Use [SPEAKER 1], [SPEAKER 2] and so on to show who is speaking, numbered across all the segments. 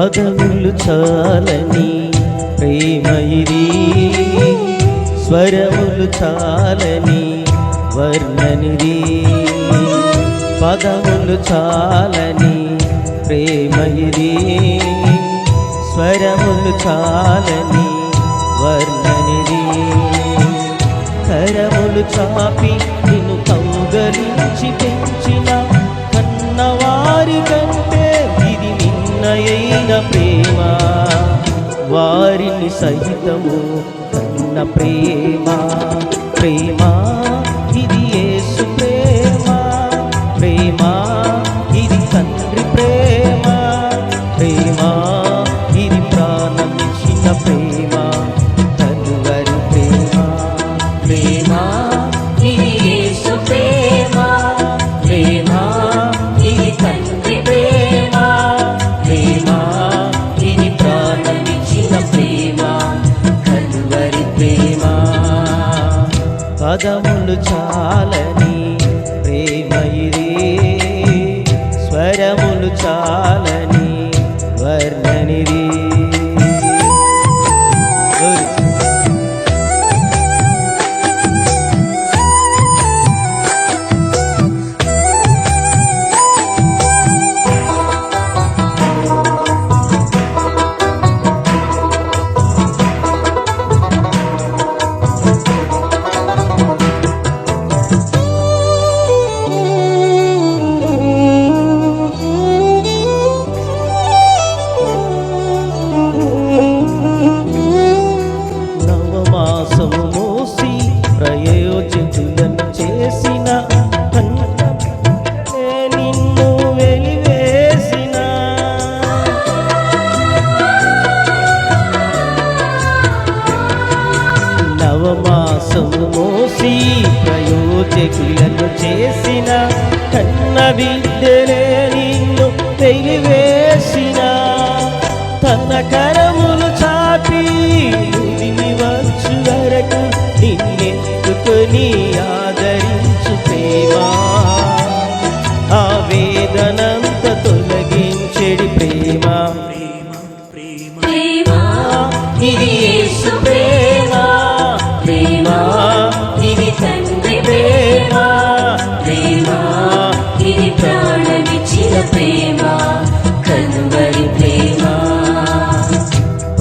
[SPEAKER 1] పదములు చాలని ప్రేమ స్వరములు చాలని వర్ణనిది పదములు చాలని ప్రేమ స్వరములు చాలని వర్ణనిది కరములు చాపి నిన్ను కౌగలించి పెంచిన కన్నవారి కంటే ఇది నిన్నయైన ప్రేమ వారిని సహితము కన్న ప్రేమ. ప్రేమ ఇది యేసు ప్రేమ. ప్రేమ ఇది తండ్రి ప్రేమ. ప్రేమ ఇది ప్రాణమిచ్చిన ప్రేమ. తనువరి ప్రేమ. ప్రేమ
[SPEAKER 2] ప్రేమ.
[SPEAKER 1] పదములు చాలని ప్రేమ ఇది స్వరములు చాలని వర్ణనిది నవమాసము మోసి ప్రయోజకులను చేసిన కన్న బిడ్డలే నిన్ను తెలివేసిన తన కరములు చాపి నుదిమి వచ్చు వరకు నిన్నెత్తుకొని ఆ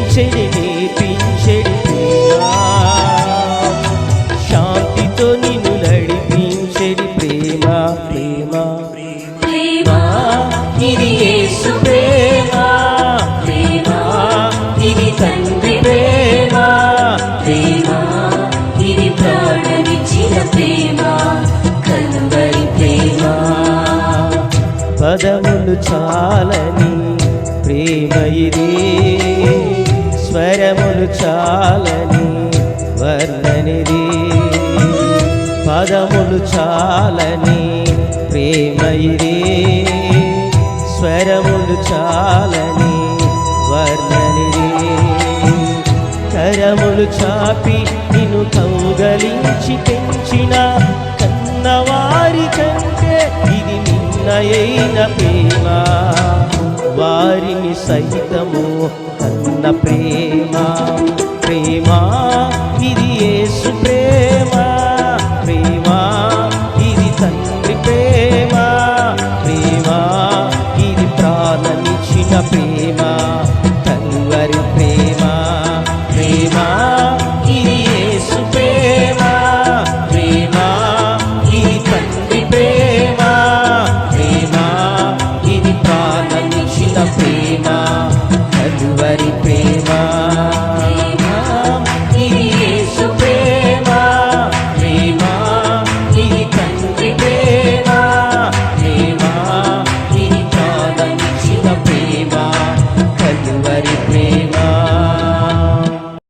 [SPEAKER 1] నేర్పించెడి ప్రేమ శాంతితో నిన్ను నడిపించెడి ప్రేమ ప్రేమ.
[SPEAKER 2] ప్రేమ ఇది యేసు ప్రేమ. ప్రేమ ఇది తండ్రి ప్రేమ. ప్రేమ ఇది ప్రాణమిచ్చిన ప్రేమ. కలువరి ప్రేమ.
[SPEAKER 1] పదములు చాలని ప్రేమ ఇది. స్వరములు చాలని వర్ణనిది. పదములు చాలని ప్రేమ ఇది స్వరములు చాలని వర్ణనిది. కరములు చాపి నిన్ను కౌగలించి పెంచిన కన్నవారి కంటే ఇది నిన్నయైన ప్రేమ. వారిని సైతము అన్న ప్రేమ ప్రేమ ఇది యేసు ప్రేమ. ప్రేమ ఇది తండ్రి ప్రేమ. ప్రేమ ఇది ప్రాణమిచ్చిన ప్రేమ.